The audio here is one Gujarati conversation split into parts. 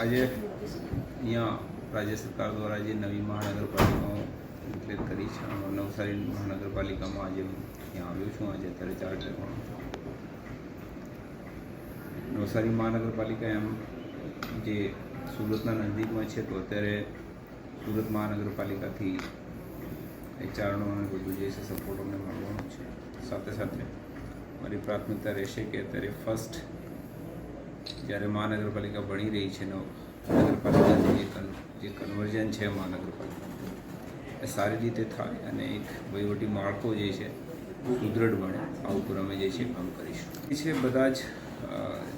આજે અહીંયા રાજ્ય સરકાર દ્વારા જે નવી મહાનગરપાલિકાઓ ડિક્લેર કરી છે નવસારી મહાનગરપાલિકામાં આજે અહીંયા આવ્યો છું. આજે અત્યારે ચાર જવાનું નવસારી મહાનગરપાલિકા એમ જે સુરતના નજીકમાં છે, તો અત્યારે સુરત મહાનગરપાલિકાથી એચઆરનો અને બધું જે છે સપોર્ટ અમને મળવાનો છે. સાથે સાથે મારી પ્રાથમિકતા રહેશે કે અત્યારે ફર્સ્ટ જ્યારે મહાનગરપાલિકા બની રહી છે એનો નગરપાલિકાનું જે જે કન્વર્ઝન છે મહાનગરપાલિકા એ સારી રીતે થાય અને એક વહીવટી માળખો જે છે સુદૃઢ બને. આ ઉપર અમે જે છે કામ કરીશું. એ છે બધા જ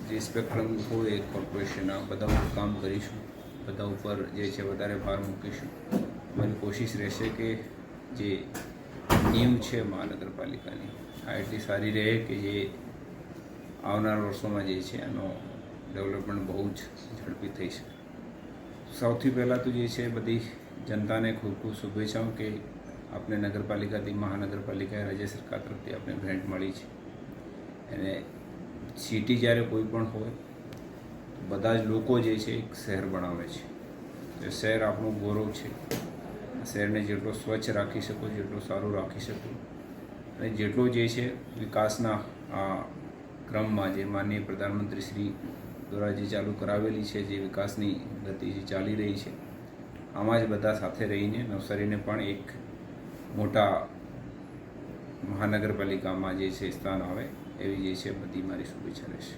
જે સ્પેક્ટ્રમ હોય કોર્પોરેશનના બધા ઉપર કામ કરીશું. બધા ઉપર જે છે વધારે ભાર મૂકીશું. અમારી કોશિશ રહેશે કે જે નિયમ છે મહાનગરપાલિકાની, આ એટલી સારી રહે કે જે આવનાર વર્ષોમાં જે છે એનો ડેવલપમેન્ટ બહુ જ ઝડપી થઈ શકે સૌથી પહેલાં તો જે છે બધી જનતાને ખૂબ ખૂબ શુભેચ્છાઓ કે આપણે નગરપાલિકાથી મહાનગરપાલિકા રાજ્ય સરકાર તરફથી આપણે ભેટ મળી છે. અને સિટી જ્યારે કોઈ પણ હોય બધા જ લોકો જે છે એક શહેર બનાવે છે. તો શહેર આપણું ગૌરવ છે. શહેરને જેટલો સ્વચ્છ રાખી શકો, જેટલું સારું રાખી શકો, અને જેટલો જે છે વિકાસના આ ક્રમમાં જે માનનીય પ્રધાનમંત્રી શ્રી દ્વારા જે ચાલુ કરાવેલી છે, જે વિકાસની ગતિ જે ચાલી રહી છે, આમાં જ બધા સાથે રહીને નવસારીને પણ એક મોટા મહાનગરપાલિકામાં જે છે, સ્થાન આવે એવી જે છે, બધી મારી શુભેચ્છા રહેશે.